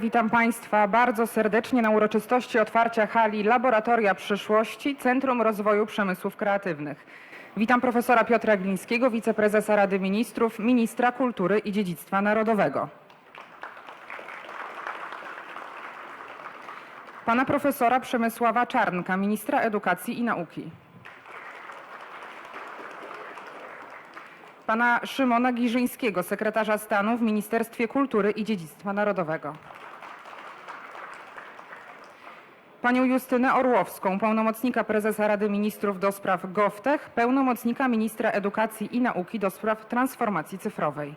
Witam Państwa bardzo serdecznie na uroczystości otwarcia hali Laboratoria Przyszłości Centrum Rozwoju Przemysłów Kreatywnych. Witam profesora Piotra Glińskiego, wiceprezesa Rady Ministrów, ministra kultury i dziedzictwa narodowego. Pana profesora Przemysława Czarnka, ministra edukacji i nauki. Pana Szymona Giżyńskiego, sekretarza stanu w Ministerstwie Kultury i Dziedzictwa Narodowego. Panią Justynę Orłowską, pełnomocnika prezesa Rady Ministrów do spraw GovTech, pełnomocnika ministra edukacji i nauki do spraw transformacji cyfrowej.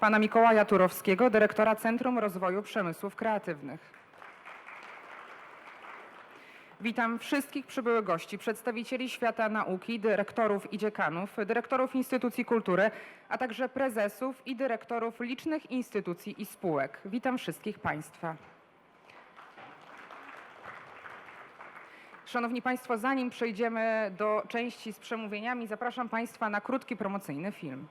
Pana Mikołaja Turowskiego, dyrektora Centrum Rozwoju Przemysłów Kreatywnych. Witam wszystkich przybyłych gości, przedstawicieli świata nauki, dyrektorów i dziekanów, dyrektorów instytucji kultury, a także prezesów i dyrektorów licznych instytucji i spółek. Witam wszystkich Państwa. Szanowni Państwo, zanim przejdziemy do części z przemówieniami, zapraszam Państwa na krótki promocyjny film.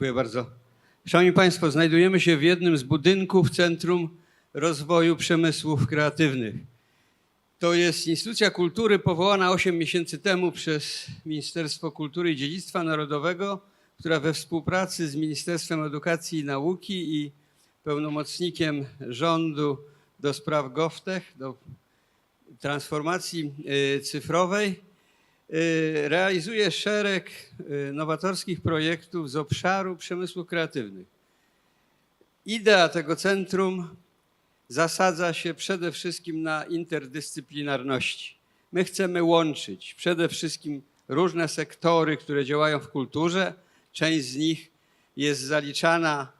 Dziękuję bardzo. Szanowni Państwo, znajdujemy się w jednym z budynków Centrum Rozwoju Przemysłów Kreatywnych. To jest instytucja kultury powołana 8 miesięcy temu przez Ministerstwo Kultury i Dziedzictwa Narodowego, która we współpracy z Ministerstwem Edukacji i Nauki i pełnomocnikiem rządu do spraw GovTech, do transformacji y, cyfrowej, realizuje szereg y, nowatorskich projektów z obszaru przemysłów kreatywnych. Idea tego centrum zasadza się przede wszystkim na interdyscyplinarności. My chcemy łączyć przede wszystkim różne sektory, które działają w kulturze. Część z nich jest zaliczana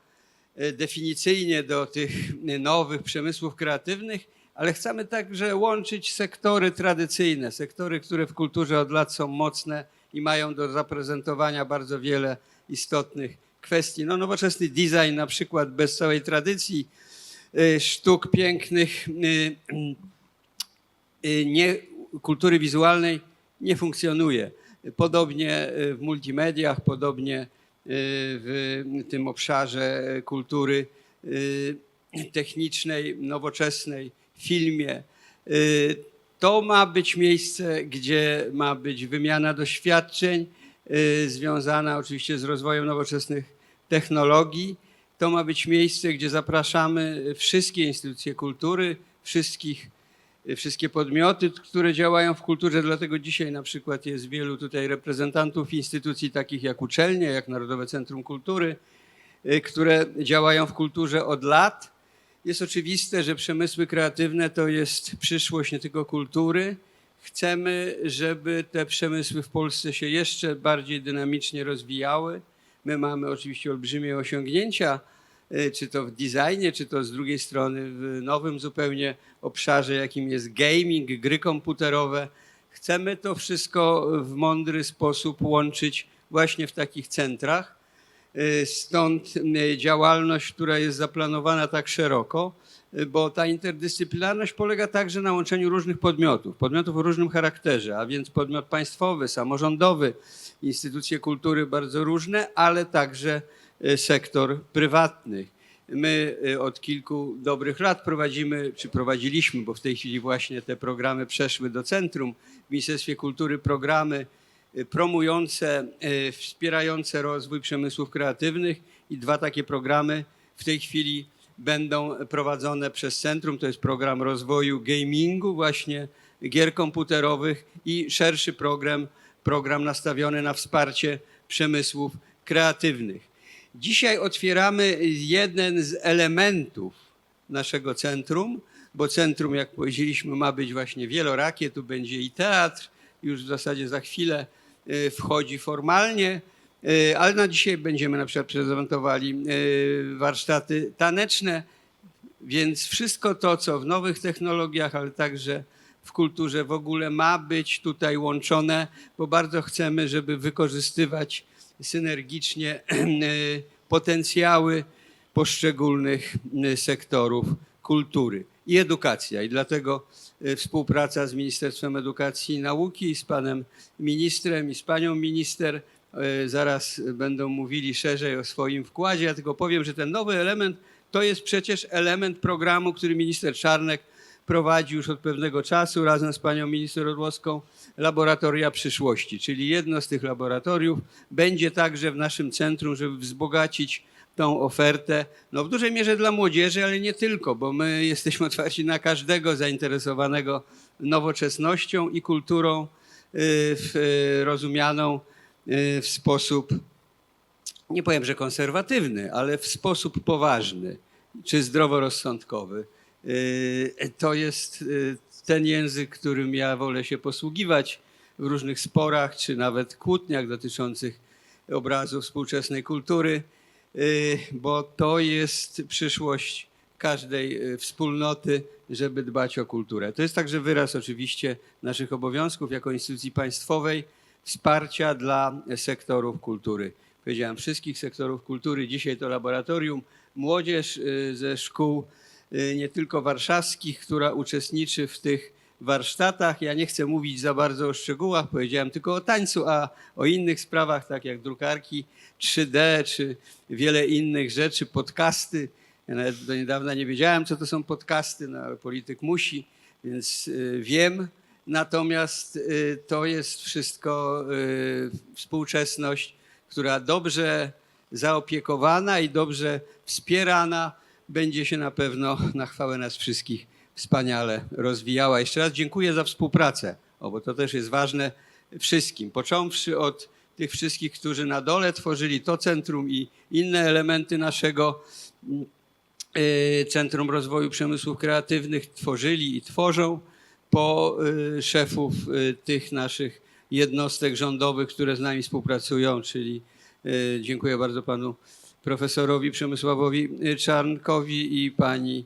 e, definicyjnie do tych nowych przemysłów kreatywnych, ale chcemy także łączyć sektory tradycyjne, sektory, które w kulturze od lat są mocne i mają do zaprezentowania bardzo wiele istotnych kwestii. No, nowoczesny design na przykład bez całej tradycji y, sztuk pięknych, y, y, nie, kultury wizualnej nie funkcjonuje. Podobnie w multimediach, podobnie w tym obszarze kultury technicznej, nowoczesnej, filmie. Y, To ma być miejsce, gdzie ma być wymiana doświadczeń, y, związana oczywiście z rozwojem nowoczesnych technologii. To ma być miejsce, gdzie zapraszamy wszystkie instytucje kultury, wszystkich, wszystkie podmioty, które działają w kulturze. Dlatego dzisiaj na przykład jest wielu tutaj reprezentantów instytucji takich jak uczelnie, jak Narodowe Centrum Kultury, y, które działają w kulturze od lat. Jest oczywiste, że przemysły kreatywne to jest przyszłość nie tylko kultury. Chcemy, żeby te przemysły w Polsce się jeszcze bardziej dynamicznie rozwijały. My mamy oczywiście olbrzymie osiągnięcia, y, czy to w designie, czy to z drugiej strony w nowym zupełnie obszarze, jakim jest gaming, gry komputerowe. Chcemy to wszystko w mądry sposób łączyć właśnie w takich centrach. Y, Stąd y, działalność, która jest zaplanowana tak szeroko, y, bo ta interdyscyplinarność polega także na łączeniu różnych podmiotów, podmiotów o różnym charakterze, a więc podmiot państwowy, samorządowy, instytucje kultury bardzo różne, ale także sektor prywatny. My od kilku dobrych lat prowadzimy, czy prowadziliśmy, bo w tej chwili właśnie te programy przeszły do centrum w Ministerstwie Kultury, programy promujące, y, wspierające rozwój przemysłów kreatywnych i dwa takie programy w tej chwili będą prowadzone przez centrum. To jest program rozwoju gamingu, właśnie gier komputerowych i szerszy program, program nastawiony na wsparcie przemysłów kreatywnych. Dzisiaj otwieramy jeden z elementów naszego centrum, bo centrum, jak powiedzieliśmy, ma być właśnie wielorakie. Tu będzie i teatr, już w zasadzie za chwilę y, wchodzi formalnie, y, ale na dzisiaj będziemy na przykład prezentowali y, warsztaty taneczne, więc wszystko to, co w nowych technologiach, ale także w kulturze w ogóle ma być tutaj łączone, bo bardzo chcemy, żeby wykorzystywać synergicznie y, potencjały poszczególnych y, sektorów kultury i edukacja. I dlatego y, współpraca z Ministerstwem Edukacji i Nauki, z panem ministrem i z panią minister y, zaraz będą mówili szerzej o swoim wkładzie. Ja tylko powiem, że ten nowy element to jest przecież element programu, który minister Czarnek prowadzi już od pewnego czasu razem z panią minister Orłowską Laboratoria Przyszłości, czyli jedno z tych laboratoriów będzie także w naszym centrum, żeby wzbogacić tą ofertę, no w dużej mierze dla młodzieży, ale nie tylko, bo my jesteśmy otwarci na każdego zainteresowanego nowoczesnością i kulturą y, w, y, rozumianą y, w sposób nie powiem, że konserwatywny, ale w sposób poważny czy zdroworozsądkowy. To jest ten język, którym ja wolę się posługiwać w różnych sporach, czy nawet kłótniach dotyczących obrazu współczesnej kultury, bo to jest przyszłość każdej yy, wspólnoty, żeby dbać o kulturę. To jest także wyraz oczywiście naszych obowiązków jako instytucji państwowej, wsparcia dla sektorów kultury. Powiedziałem wszystkich sektorów kultury. Dzisiaj to laboratorium. Młodzież y, ze szkół y, nie tylko warszawskich, która uczestniczy w tych warsztatach. Ja nie chcę mówić za bardzo o szczegółach, powiedziałem tylko o tańcu, a o innych sprawach, tak jak drukarki 3D czy wiele innych rzeczy, podcasty. Ja nawet do niedawna nie wiedziałem, co to są podcasty, no, ale polityk musi, więc y, wiem. Natomiast y, to jest wszystko y, współczesność, która dobrze zaopiekowana i dobrze wspierana będzie się na pewno na chwałę nas wszystkich wspaniale rozwijała. Jeszcze raz dziękuję za współpracę, o, bo to też jest ważne wszystkim, począwszy od tych wszystkich, którzy na dole tworzyli to centrum i inne elementy naszego y, Centrum Rozwoju Przemysłów Kreatywnych tworzyli i tworzą po y, szefów y, tych naszych jednostek rządowych, które z nami współpracują, czyli dziękuję bardzo panu profesorowi Przemysławowi Czarnkowi i pani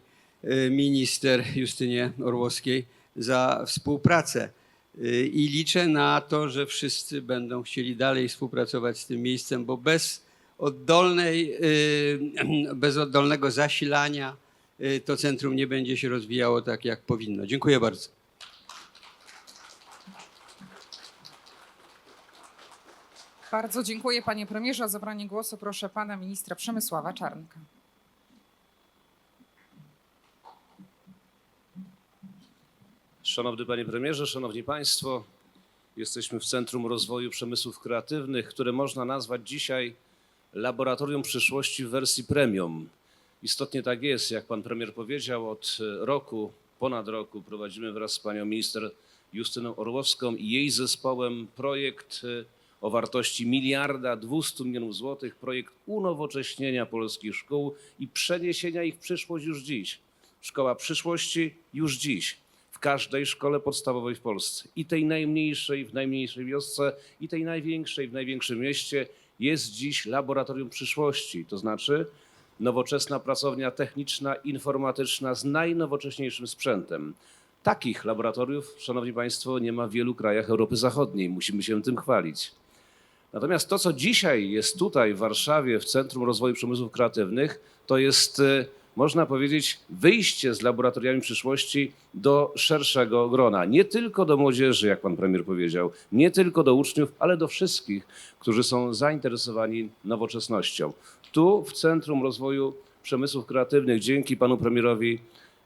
minister Justynie Orłowskiej za współpracę. Y, I liczę na to, że wszyscy będą chcieli dalej współpracować z tym miejscem, bo bez oddolnej, y, bez oddolnego zasilania y, to centrum nie będzie się rozwijało tak, jak powinno. Dziękuję bardzo. Bardzo dziękuję panie premierze. O zabranie głosu proszę pana ministra Przemysława Czarnka. Szanowny Panie Premierze, Szanowni Państwo, jesteśmy w Centrum Rozwoju Przemysłów Kreatywnych, które można nazwać dzisiaj laboratorium przyszłości w wersji premium. Istotnie tak jest, jak Pan Premier powiedział, od roku, ponad roku prowadzimy wraz z Panią Minister Justyną Orłowską i jej zespołem projekt y, o wartości miliarda 200 milionów złotych, projekt unowocześnienia polskich szkół i przeniesienia ich w przyszłość już dziś. Szkoła przyszłości już dziś każdej szkole podstawowej w Polsce. I tej najmniejszej w najmniejszej wiosce, i tej największej w największym mieście jest dziś laboratorium przyszłości. To znaczy nowoczesna pracownia techniczna, informatyczna z najnowocześniejszym sprzętem. Takich laboratoriów, Szanowni Państwo, nie ma w wielu krajach Europy Zachodniej. Musimy się tym chwalić. Natomiast to, co dzisiaj jest tutaj w Warszawie, w Centrum Rozwoju Przemysłów Kreatywnych, to jest, e, można powiedzieć, wyjście z laboratoriami przyszłości do szerszego grona. Nie tylko do młodzieży, jak pan premier powiedział, nie tylko do uczniów, ale do wszystkich, którzy są zainteresowani nowoczesnością. Tu w Centrum Rozwoju Przemysłów Kreatywnych, dzięki panu premierowi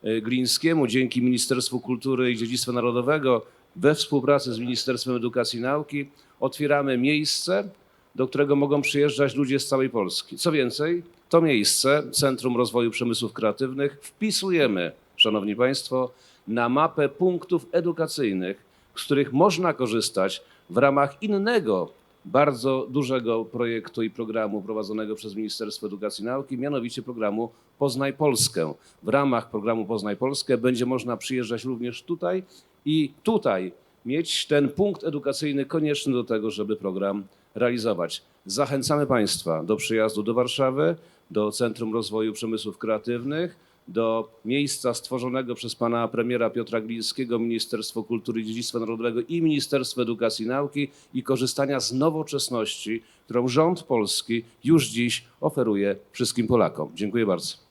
e, Glińskiemu, dzięki Ministerstwu Kultury i Dziedzictwa Narodowego, we współpracy z Ministerstwem Edukacji i Nauki otwieramy miejsce, do którego mogą przyjeżdżać ludzie z całej Polski. Co więcej, to miejsce, Centrum Rozwoju Przemysłów Kreatywnych, wpisujemy, Szanowni Państwo, na mapę punktów edukacyjnych, z których można korzystać w ramach innego bardzo dużego projektu i programu prowadzonego przez Ministerstwo Edukacji i Nauki, mianowicie programu Poznaj Polskę. W ramach programu Poznaj Polskę będzie można przyjeżdżać również tutaj i tutaj mieć ten punkt edukacyjny konieczny do tego, żeby program realizować. Zachęcamy Państwa do przyjazdu do Warszawy, do Centrum Rozwoju Przemysłów Kreatywnych, do miejsca stworzonego przez pana premiera Piotra Glińskiego, Ministerstwo Kultury i Dziedzictwa Narodowego i Ministerstwo Edukacji i Nauki i korzystania z nowoczesności, którą rząd polski już dziś oferuje wszystkim Polakom. Dziękuję bardzo.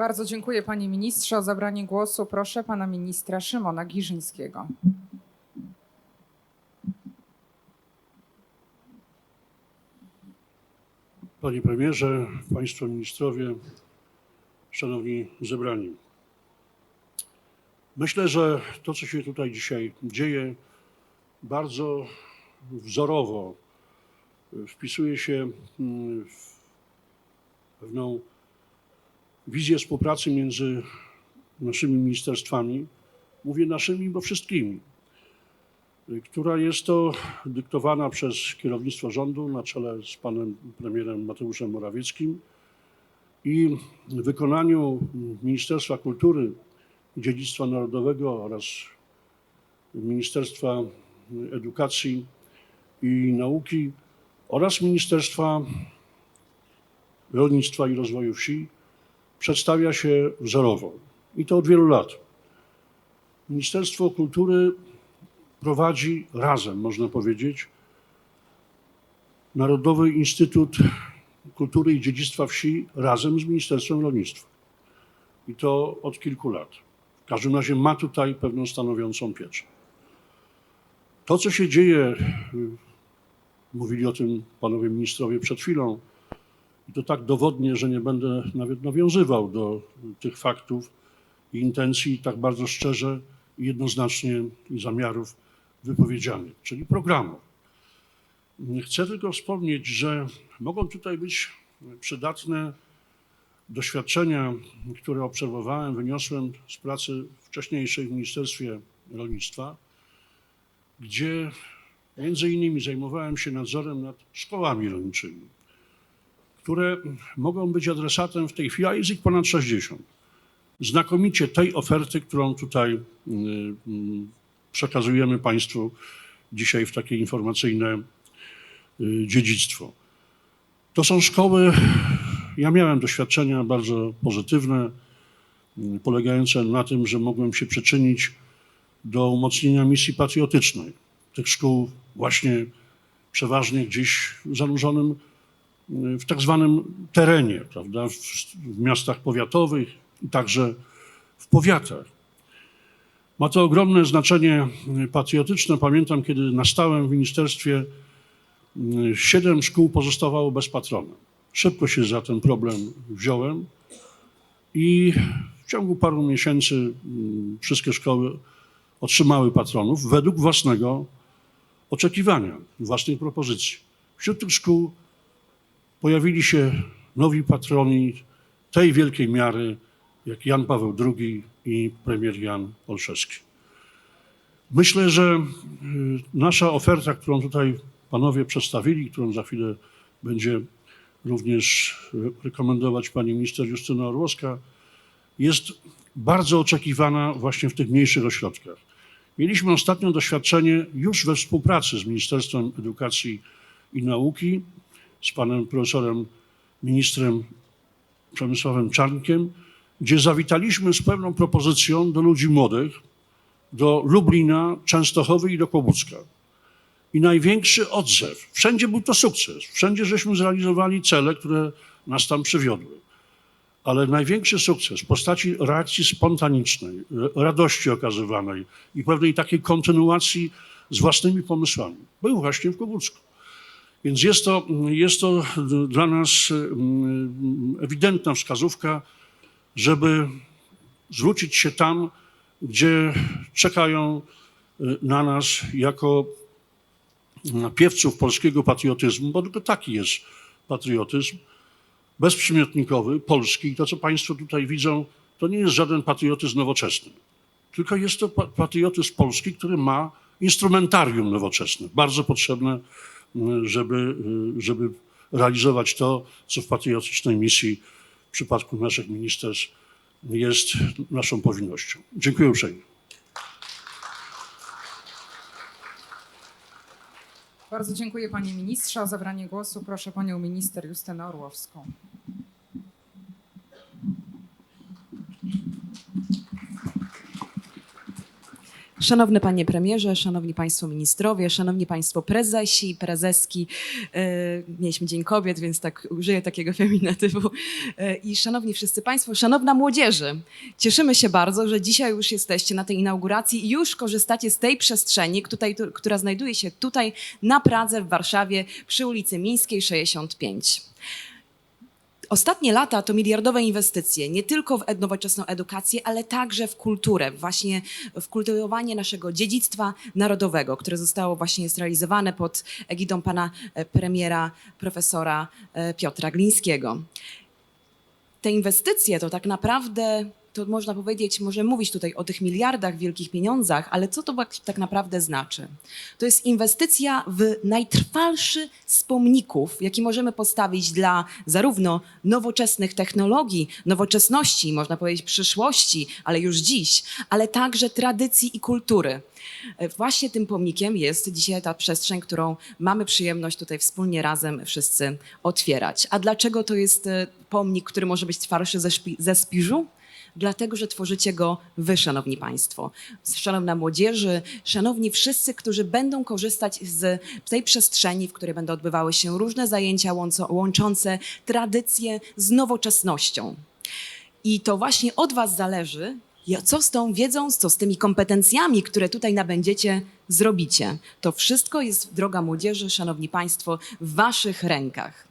Bardzo dziękuję panie ministrze. O zabranie głosu proszę pana ministra Szymona Giżyńskiego. Panie premierze, państwo ministrowie, szanowni zebrani. Myślę, że to, co się tutaj dzisiaj dzieje, bardzo wzorowo wpisuje się mm, w pewną wizję współpracy między naszymi ministerstwami. Mówię naszymi, bo wszystkimi która jest to dyktowana przez kierownictwo rządu na czele z panem premierem Mateuszem Morawieckim i w wykonaniu Ministerstwa Kultury i Dziedzictwa Narodowego oraz Ministerstwa Edukacji i Nauki oraz Ministerstwa Rolnictwa i Rozwoju Wsi przedstawia się wzorowo i to od wielu lat. Ministerstwo Kultury prowadzi razem, można powiedzieć, Narodowy Instytut Kultury i Dziedzictwa Wsi razem z Ministerstwem Rolnictwa. I to od kilku lat. W każdym razie ma tutaj pewną stanowiącą pieczę. To, co się dzieje, mówili o tym panowie ministrowie przed chwilą, i to tak dowodnie, że nie będę nawet nawiązywał do tych faktów i intencji tak bardzo szczerze i jednoznacznie i zamiarów wypowiedzianych, czyli programów. Chcę tylko wspomnieć, że mogą tutaj być przydatne doświadczenia, które obserwowałem, wyniosłem z pracy wcześniejszej w Ministerstwie Rolnictwa, gdzie między innymi zajmowałem się nadzorem nad szkołami rolniczymi, które mogą być adresatem w tej chwili, a jest ich ponad 60 znakomicie tej oferty, którą tutaj y, y, przekazujemy Państwu dzisiaj w takie informacyjne y, dziedzictwo. To są szkoły, ja miałem doświadczenia bardzo pozytywne, polegające na tym, że mogłem się przyczynić do umocnienia misji patriotycznej tych szkół właśnie przeważnie gdzieś zanurzonym w tak zwanym terenie, prawda, w, w miastach powiatowych i także w powiatach. Ma to ogromne znaczenie patriotyczne. Pamiętam, kiedy nastałem w ministerstwie, y, siedem szkół pozostawało bez patrona. Szybko się za ten problem wziąłem i w ciągu paru miesięcy y, wszystkie szkoły otrzymały patronów według własnego oczekiwania, własnej propozycji. Wśród tych szkół pojawili się nowi patroni tej wielkiej miary, jak Jan Paweł II i premier Jan Olszewski. Myślę, że y, nasza oferta, którą tutaj panowie przedstawili, którą za chwilę będzie również y, rekomendować pani minister Justyna Orłowska, jest bardzo oczekiwana właśnie w tych mniejszych ośrodkach. Mieliśmy ostatnio doświadczenie już we współpracy z Ministerstwem Edukacji i Nauki, z panem profesorem ministrem Przemysławem Czarnkiem, gdzie zawitaliśmy z pewną propozycją do ludzi młodych, do Lublina, Częstochowy i do Kłobucka. I największy odzew, wszędzie był to sukces, wszędzie żeśmy zrealizowali cele, które nas tam przywiodły. Ale największy sukces w postaci reakcji spontanicznej, radości okazywanej i pewnej takiej kontynuacji z własnymi pomysłami był właśnie w Kłobucku. Więc jest to, jest to dla nas mm, ewidentna wskazówka, żeby zwrócić się tam, gdzie czekają y, na nas jako napiewców polskiego patriotyzmu, bo tylko taki jest patriotyzm, bezprzymiotnikowy, polski. I to, co Państwo tutaj widzą, to nie jest żaden patriotyzm nowoczesny, tylko jest to pa- patriotyzm polski, który ma instrumentarium nowoczesne, bardzo potrzebne, żeby, y, żeby realizować to, co w patriotycznej misji w przypadku naszych ministerstw jest naszą powinnością. Dziękuję uprzejmie. Bardzo dziękuję panie ministrze. O zabranie głosu proszę panią minister Justynę Orłowską. Szanowny Panie Premierze, Szanowni Państwo Ministrowie, Szanowni Państwo Prezesi, Prezeski. E, Mieliśmy Dzień Kobiet, więc tak użyję takiego feminatywu. E, I Szanowni wszyscy Państwo, Szanowna Młodzieży. Cieszymy się bardzo, że dzisiaj już jesteście na tej inauguracji i już korzystacie z tej przestrzeni, tutaj, tu- która znajduje się tutaj na Pradze w Warszawie przy ulicy Mińskiej 65. Ostatnie lata to miliardowe inwestycje, nie tylko w nowoczesną edukację, ale także w kulturę, właśnie w kultywowanie naszego dziedzictwa narodowego, które zostało właśnie zrealizowane pod egidą pana e, premiera, profesora e, Piotra Glińskiego. Te inwestycje to tak naprawdę, to można powiedzieć, możemy mówić tutaj o tych miliardach, wielkich pieniądzach, ale co to tak- naprawdę znaczy? To jest inwestycja w najtrwalszy z pomników, jaki możemy postawić dla zarówno nowoczesnych technologii, nowoczesności, można powiedzieć przyszłości, ale już dziś, ale także tradycji i kultury. E, Właśnie tym pomnikiem jest dzisiaj ta przestrzeń, którą mamy przyjemność tutaj wspólnie razem wszyscy otwierać. A dlaczego to jest e, pomnik, który może być twardszy ze, szpi- ze spiżu? Dlatego, że tworzycie go wy, szanowni państwo, szanowna młodzieży, szanowni wszyscy, którzy będą korzystać z tej przestrzeni, w której będą odbywały się różne zajęcia łączące tradycję z nowoczesnością. I to właśnie od Was zależy, co z tą wiedzą, co z tymi kompetencjami, które tutaj nabędziecie, zrobicie. To wszystko jest, droga młodzieży, szanowni państwo, w Waszych rękach.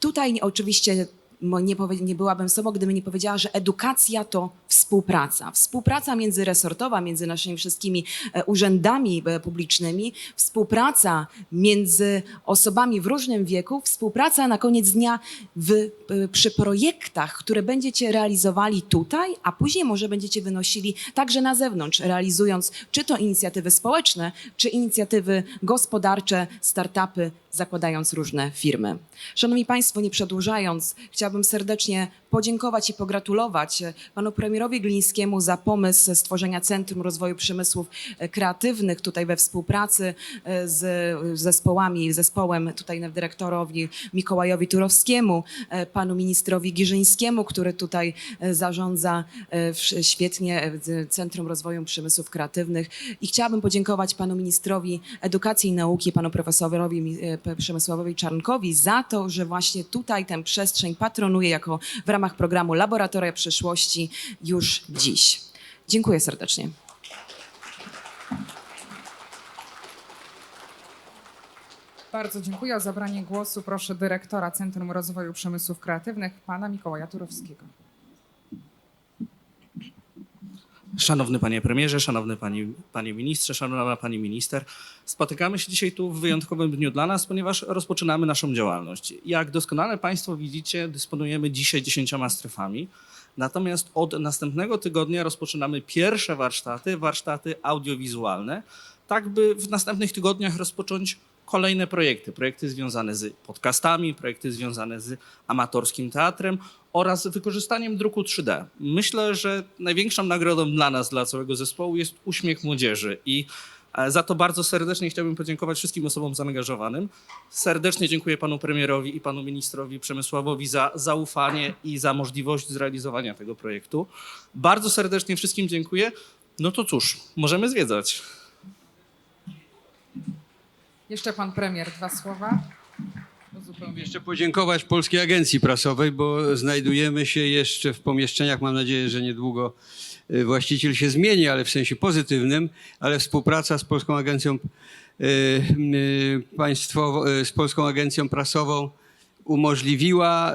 Tutaj oczywiście nie, nie byłabym sobą, gdybym nie powiedziała, że edukacja to współpraca. Współpraca międzyresortowa między naszymi wszystkimi e, urzędami e, publicznymi, współpraca między osobami w różnym wieku, współpraca na koniec dnia w, e, przy projektach, które będziecie realizowali tutaj, a później może będziecie wynosili także na zewnątrz, realizując czy to inicjatywy społeczne, czy inicjatywy gospodarcze, startupy, zakładając różne firmy. Szanowni Państwo, nie przedłużając, chciałabym serdecznie podziękować i pogratulować e, panu premierowi Glińskiemu za pomysł stworzenia Centrum Rozwoju Przemysłów e, Kreatywnych tutaj we współpracy e, z zespołami, zespołem tutaj dyrektorowi Mikołajowi Turowskiemu, panu ministrowi Giżyńskiemu, który tutaj zarządza świetnie Centrum Rozwoju Przemysłów Kreatywnych. I chciałabym podziękować panu ministrowi edukacji i nauki, panu profesorowi Przemysławowi Czarnkowi za to, że właśnie tutaj tę przestrzeń patronuje jako w ramach programu Laboratoria Przyszłości już dziś. Dziękuję serdecznie. Bardzo dziękuję. O zabranie głosu proszę dyrektora Centrum Rozwoju Przemysłów Kreatywnych pana Mikołaja Turowskiego. Szanowny panie premierze, szanowny pani, panie ministrze, szanowna pani minister. Spotykamy się dzisiaj tu w wyjątkowym dniu dla nas, ponieważ rozpoczynamy naszą działalność. Jak doskonale państwo widzicie, dysponujemy dzisiaj dziesięcioma strefami. Natomiast od następnego tygodnia rozpoczynamy pierwsze warsztaty, warsztaty audiowizualne, tak by w następnych tygodniach rozpocząć kolejne projekty. Projekty związane z podcastami, projekty związane z amatorskim teatrem oraz wykorzystaniem druku 3D. Myślę, że największą nagrodą dla nas, dla całego zespołu jest uśmiech młodzieży i e, za to bardzo serdecznie chciałbym podziękować wszystkim osobom zaangażowanym. Serdecznie dziękuję panu premierowi i panu ministrowi Przemysławowi za zaufanie i za możliwość zrealizowania tego projektu. Bardzo serdecznie wszystkim dziękuję. No to cóż, możemy zwiedzać. Jeszcze pan premier, dwa słowa. Chciałbym jeszcze podziękować Polskiej Agencji Prasowej, bo znajdujemy się jeszcze w pomieszczeniach. Mam nadzieję, że niedługo y, właściciel się zmieni, ale w sensie pozytywnym, ale współpraca z Polską Agencją y, y, Państwową, z Polską Agencją Prasową umożliwiła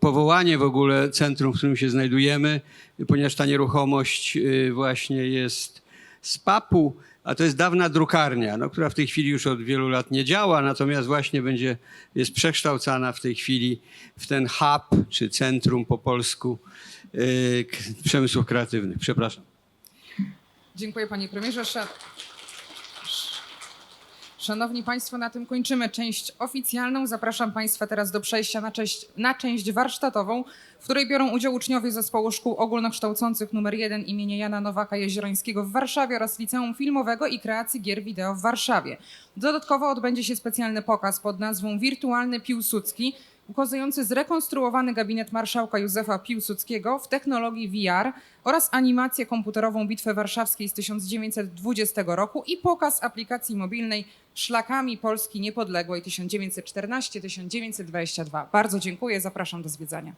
powołanie w ogóle centrum, w którym się znajdujemy, ponieważ ta nieruchomość właśnie jest z papu, a to jest dawna drukarnia, no, która w tej chwili już od wielu lat nie działa, natomiast właśnie będzie, jest przekształcana w tej chwili w ten hub, czy centrum po polsku y, k- przemysłów kreatywnych. Przepraszam. Dziękuję panie premierze. Szanowni Państwo, na tym kończymy część oficjalną. Zapraszam Państwa teraz do przejścia na część, na część warsztatową, w której biorą udział uczniowie Zespołu Szkół Ogólnokształcących nr 1 imienia Jana Nowaka Jeziorańskiego w Warszawie oraz Liceum Filmowego i Kreacji Gier Wideo w Warszawie. Dodatkowo odbędzie się specjalny pokaz pod nazwą Wirtualny Piłsudski, ukazujący zrekonstruowany gabinet marszałka Józefa Piłsudskiego w technologii VR oraz animację komputerową Bitwy Warszawskiej z 1920 roku i pokaz aplikacji mobilnej Szlakami Polski Niepodległej 1914-1922. Bardzo dziękuję, zapraszam do zwiedzania.